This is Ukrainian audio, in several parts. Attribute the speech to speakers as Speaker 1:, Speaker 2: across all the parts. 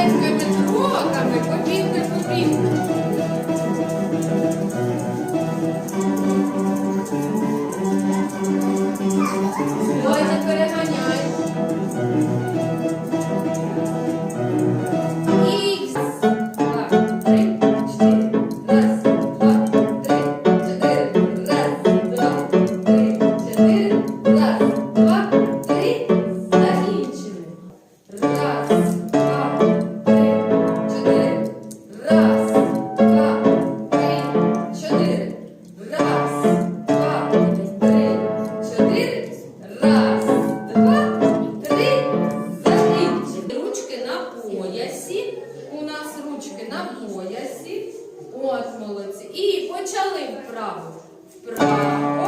Speaker 1: Ледве Петро, та ми побігли побігли. Мотнулися і почали вправо. Вправо.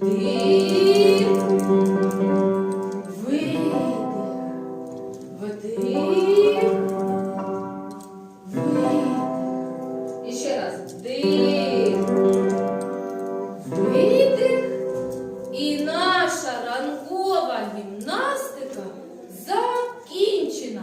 Speaker 1: Вдих. гімназії.